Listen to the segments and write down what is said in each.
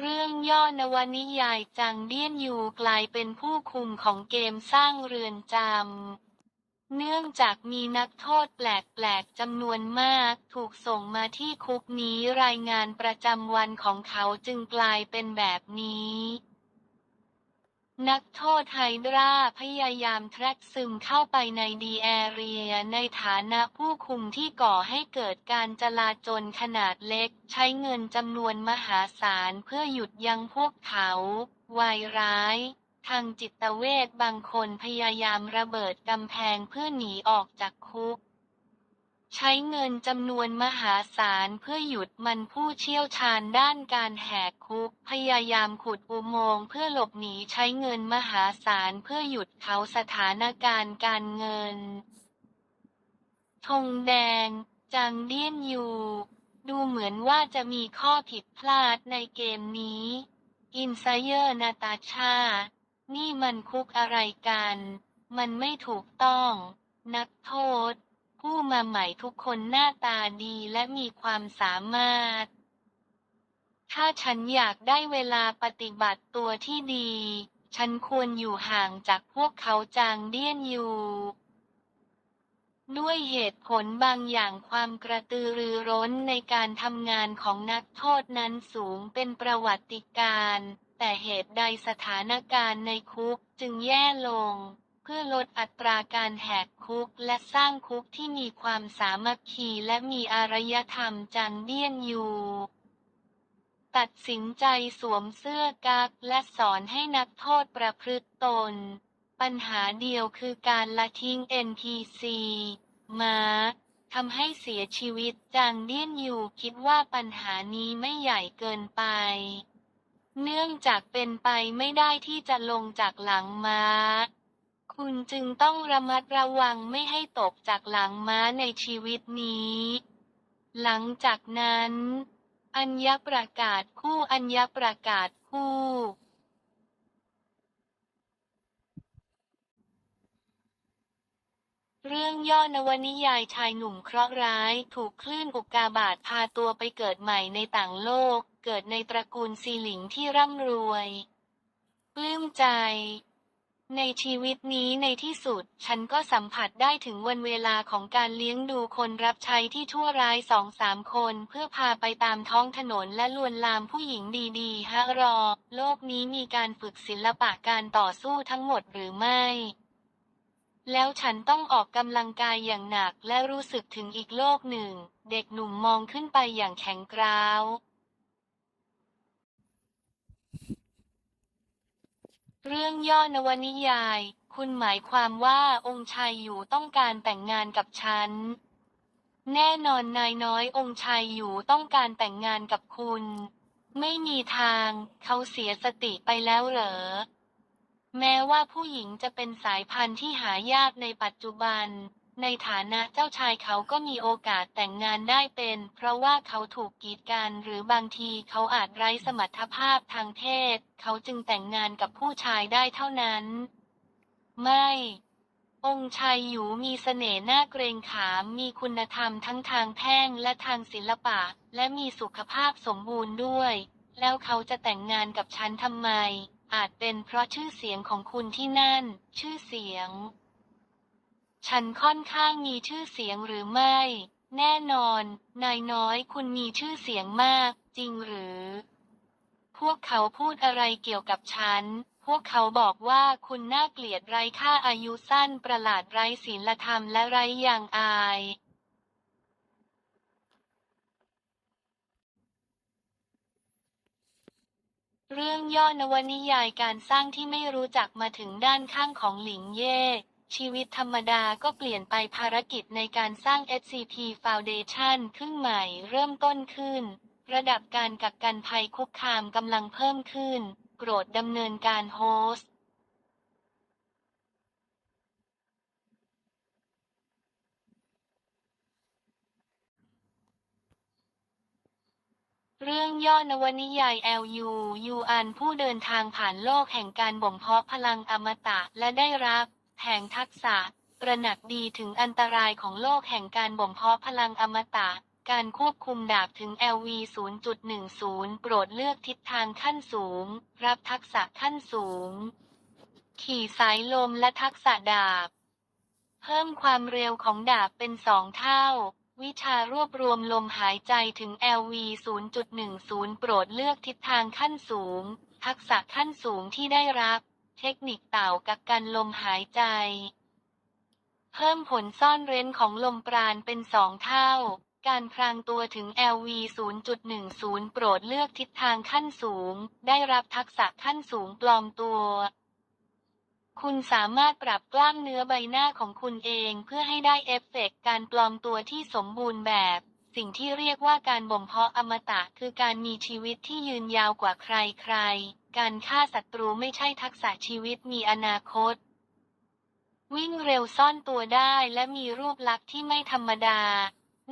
เรื่องย่อนวนิยายจังเดียนยูกลายเป็นผู้คุมของเกมสร้างเรือนจำ เนื่องจากมีนักโทษแปลกๆจำนวนมากถูกส่งมาที่คุกนี้รายงานประจำวันของเขาจึงกลายเป็นแบบนี้ นักโทษไฮดราพยายามแทรกซึมเข้าไปในดีแอเรียในฐานะผู้คุมที่ก่อให้เกิดการจลาจลขนาดเล็ก ใช้เงินจำนวนมหาศาลเพื่อหยุดยั้งพวกเขา วายร้าย ทางจิตเวชบางคนพยายามระเบิดกำแพงเพื่อหนีออกจากคุก ใช้เงินจำนวนมหาศาลเพื่อหยุดมันผู้เชี่ยวชาญด้านการแหกคุก พยายามขุดอุโมงค์เพื่อหลบหนีใช้เงินมหาศาลเพื่อหยุดเขาสถานการณ์การเงินธงแดง จังเดียนยูดูเหมือนว่าจะมีข้อผิดพลาดในเกมนี้ อินไซเยอร์นาตาชา นี่มันคุกอะไรกัน มันไม่ถูกต้อง นักโทษ ผู้มาใหม่ทุกคนหน้าตาดีและมีความสามารถ ถ้าฉันอยากได้เวลาปฏิบัติตัวที่ดี ฉันควรอยู่ห่างจากพวกเขาจางเดี้ยนอยู่ ด้วยเหตุผลบางอย่างความกระตือรือร้นในการทำงานของนักโทษนั้นสูงเป็นประวัติการณ์แต่เหตุใดสถานการณ์ในคุกจึงแย่ลง เพื่อลดอัตราการแหกคุก และสร้างคุกที่มีความสามัคคีและมีอารยธรรมจังเดียนอยู่ ตัดสินใจสวมเสื้อกั๊กและสอนให้นักโทษประพฤติตน ปัญหาเดียวคือการละทิ้ง NPC มาทำให้เสียชีวิตจางเดียนอยู่คิดว่าปัญหานี้ไม่ใหญ่เกินไป เนื่องจากเป็นไปไม่ได้ที่จะลงจากหลังม้า คุณจึงต้องระมัดระวังไม่ให้ตกจากหลังม้าในชีวิตนี้ หลังจากนั้น อัญญประกาศคู่อัญญประกาศคู่เรื่องย่อนวนิยายชายหนุ่มเคราะห์ร้ายถูกคลื่นอุกกาบาตพาตัวไปเกิดใหม่ในต่างโลก เกิดในตระกูลซีหลิงที่ร่ำรวย ปลื้มใจ ในชีวิตนี้ในที่สุด ฉันก็สัมผัสได้ถึงวันเวลาของการเลี้ยงดูคนรับใช้ที่ชั่วร้ายสองสามคน เพื่อพาไปตามท้องถนนและลวนลามผู้หญิงดีๆ ฮะรอ โลกนี้มีการฝึกศิลปะการต่อสู้ทั้งหมดหรือไม่ แล้วฉันต้องออกกำลังกายอย่างหนักและรู้สึกถึงอีกโลกหนึ่ง เด็กหนุ่มมองขึ้นไปอย่างแข็งกร้าว เรื่องย่อนวนิยาย คุณหมายความว่าองค์ชายอยู่ต้องการแต่งงานกับฉัน แน่นอนนายน้อยองค์ชายอยู่ต้องการแต่งงานกับคุณ ไม่มีทาง เขาเสียสติไปแล้วเหรอ แม้ว่าผู้หญิงจะเป็นสายพันธุ์ที่หายากในปัจจุบัน ในฐานะเจ้าชายเขาก็มีโอกาสแต่งงานได้เป็น เพราะว่าเขาถูกกีดกันหรือบางทีเขาอาจไร้สมรรถภาพทางเพศ เขาจึงแต่งงานกับผู้ชายได้เท่านั้น ไม่ องค์ชายหยูมีเสน่ห์น่าเกรงขาม มีคุณธรรมทั้งทางแพ่งและทางศิลปะ และมีสุขภาพสมบูรณ์ด้วย แล้วเขาจะแต่งงานกับฉันทำไม อาจเป็นเพราะชื่อเสียงของคุณที่นั่น ชื่อเสียง ฉันค่อนข้างมีชื่อเสียงหรือไม่ แน่นอน นายน้อยคุณมีชื่อเสียงมาก จริงหรือ พวกเขาพูดอะไรเกี่ยวกับฉัน พวกเขาบอกว่าคุณน่าเกลียดไร้ค่าอายุสั้นประหลาดไร้ศีลธรรมและไร้อย่างอาย เรื่องย่อนวนิยายการสร้างที่ไม่รู้จักมาถึงด้านข้างของหลิงเย่ ชีวิตธรรมดาก็เปลี่ยนไปภารกิจในการสร้าง SCP Foundation ขึ้นใหม่เริ่มต้นขึ้น ระดับการกักกันภัยคุกคามกำลังเพิ่มขึ้น โปรดดำเนินการโฮสต์เรื่องย่อนวนิยาย LU ยูอันผู้เดินทางผ่านโลกแห่งการบ่มเพาะพลังอมตะและได้รับ แผงทักษะตระหนักดีถึงอันตรายของโลกแห่งการบ่มเพาะพลังอมตะ การควบคุมดาบถึง LV 0.10 โปรดเลือกทิศทางขั้นสูง รับทักษะขั้นสูง ขี่สายลมและทักษะดาบ เพิ่มความเร็วของดาบเป็นสองเท่า วิชารวบรวมลมหายใจถึง LV 0.10 โปรดเลือกทิศทางขั้นสูง ทักษะขั้นสูงที่ได้รับ เทคนิคเต่ากักกันลมหายใจ เพิ่มผลซ่อนเร้นของลมปราณเป็นสองเท่า การพรางตัวถึง LV 0.10 โปรดเลือกทิศทางขั้นสูง ได้รับทักษะขั้นสูงปลอมตัวคุณสามารถปรับกล้ามเนื้อใบหน้าของคุณเองเพื่อให้ได้เอฟเฟกต์การปลอมตัวที่สมบูรณ์แบบ สิ่งที่เรียกว่าการบ่มเพาะอมตะคือการมีชีวิตที่ยืนยาวกว่าใครๆ การฆ่าศัตรูไม่ใช่ทักษะชีวิตมีอนาคต วิ่งเร็วซ่อนตัวได้และมีรูปลักษณ์ที่ไม่ธรรมดา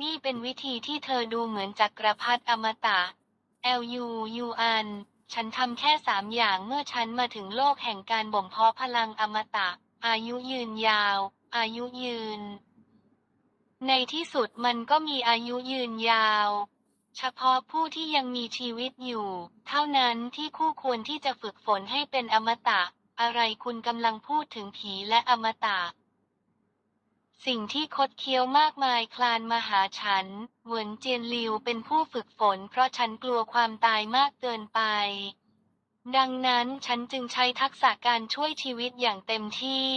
นี่เป็นวิธีที่เธอดูเหมือนจักรพรรดิอมตะ LU U อันฉันทำแค่สามอย่างเมื่อฉันมาถึงโลกแห่งการบ่มเพาะพลังอมตะ อายุยืนยาว อายุยืน ในที่สุดมันก็มีอายุยืนยาว เฉพาะผู้ที่ยังมีชีวิตอยู่ เท่านั้นที่คู่ควรที่จะฝึกฝนให้เป็นอมตะ อะไรคุณกำลังพูดถึงผีและอมตะ สิ่งที่คดเคี้ยวมากมายคลานมาหาฉัน เหวินเจียนลิวเป็นผู้ฝึกฝน เพราะฉันกลัวความตายมากเกินไป ดังนั้นฉันจึงใช้ทักษะการช่วยชีวิตอย่างเต็มที่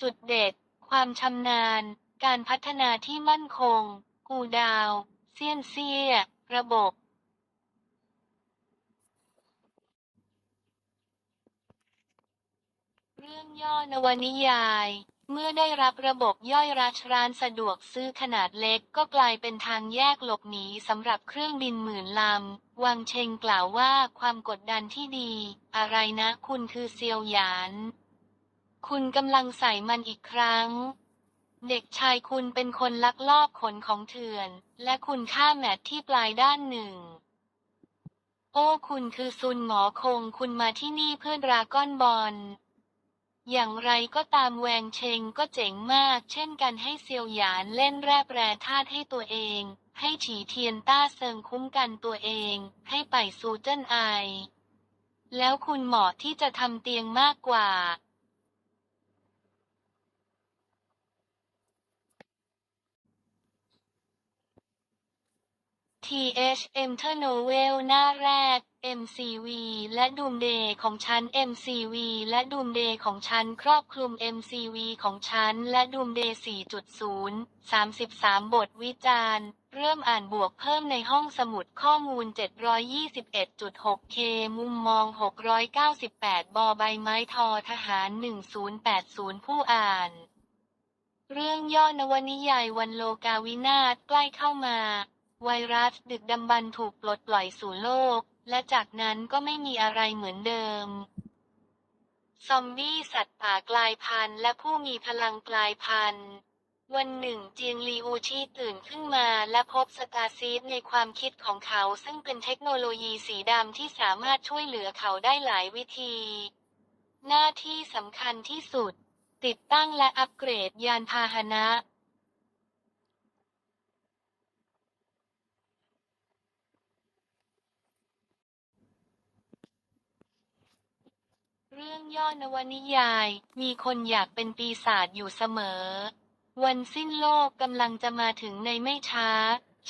จุดเด็ด ความชำนาญ การพัฒนาที่มั่นคง กูดาว เซียนเซีย ระบบเรื่องย่อนวนิยาย เมื่อได้รับระบบย่อยรัชร้านสะดวกซื้อขนาดเล็กก็กลายเป็นทางแยกหลบหนีสำหรับเครื่องบินหมื่นลำ วังเชงกล่าวว่าความกดดันที่ดี อะไรนะคุณคือเซียวหยาน คุณกำลังใส่มันอีกครั้ง เด็กชายคุณเป็นคนลักลอบขนของเถื่อน และคุณฆ่าแมทที่ปลายด้านหนึ่ง โอ้คุณคือซุนหมอคงคุณมาที่นี่เพื่อดราก้อนบอล อย่างไรก็ตามแวงเชงก็เจ๋งมาก เช่นกันให้เซียวหยานเล่นแร่แปรธาตุให้ตัวเอง ให้ฉีเทียนต้าเซิงคุ้มกันตัวเอง ให้ไปซูเจิ้นไอ แล้วคุณเหมาะที่จะทำเตียงมากกว่า TH M t e r Novel หน้าแรก MCV และ Doomday ของฉัน MCV และ Doomday ของฉันครอบคลุม MCV ของฉันและ Doomday 4.0 33 บทวิจารณ์ เริ่มอ่านบวกเพิ่มในห้องสมุดข้อมูล 721.6K มุมมอง 698 บอใบไม้ทอทหาร 1080 ผู้อ่าน เรื่องย่อนวนิยายวันโลกาวินาศใกล้เข้ามา ไวรัสดึกดำบรรพ์ถูกปลดปล่อยสู่โลก และจากนั้นก็ไม่มีอะไรเหมือนเดิม ซอมบี้สัตว์ป่ากลายพันธุ์และผู้มีพลังกลายพันธุ์ วันหนึ่งเจียงลีอูชีตื่นขึ้นมาและพบสตาร์ซีดในความคิดของเขาซึ่งเป็นเทคโนโลยีสีดำที่สามารถช่วยเหลือเขาได้หลายวิธี หน้าที่สำคัญที่สุด ติดตั้งและอัปเกรดยานพาหนะ เรื่อง ย่อนวนิยาย มีคนอยากเป็นปีศาจอยู่เสมอ วันสิ้นโลกกำลังจะมาถึงในไม่ช้า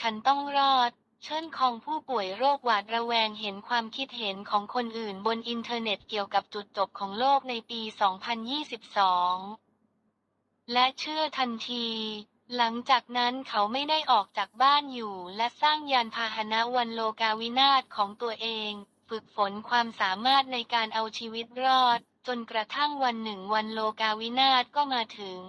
ฉันต้องรอด เชิญของผู้ป่วยโรคหวาดระแวงเห็นความคิดเห็นของคนอื่นบนอินเทอร์เน็ตเกี่ยวกับจุดจบของโลกในปี 2022 และเชื่อทันทีหลังจากนั้นเขาไม่ได้ออกจากบ้านอยู่และสร้างยานพาหนะวันโลกาวินาศของตัวเอง ฝึกฝนความสามารถในการเอาชีวิตรอด จนกระทั่งวันหนึ่งวันโลกาวินาศก็มาถึง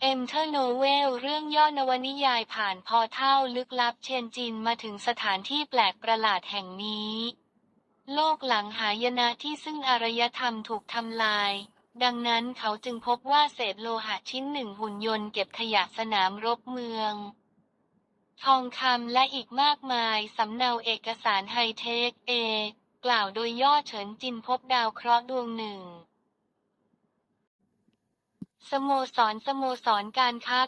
เอ็มเทอร์โนเวล เรื่องย่อนวนิยายผ่านพอเท่าลึกลับเชนจินมาถึงสถานที่แปลกประหลาดแห่งนี้ โลกหลังหายนะที่ซึ่งอารยธรรมถูกทำลาย ดังนั้นเขาจึงพบว่าเศษโลหะชิ้นหนึ่งหุ่นยนต์เก็บขยะสนามรบเมือง ทองคำและอีกมากมาย สำเนาเอกสารไฮเทคเอกล่าวโดยย่อเฉินจินพบดาวเคราะห์ดวงหนึ่ง สโมสร สโมสรการค้า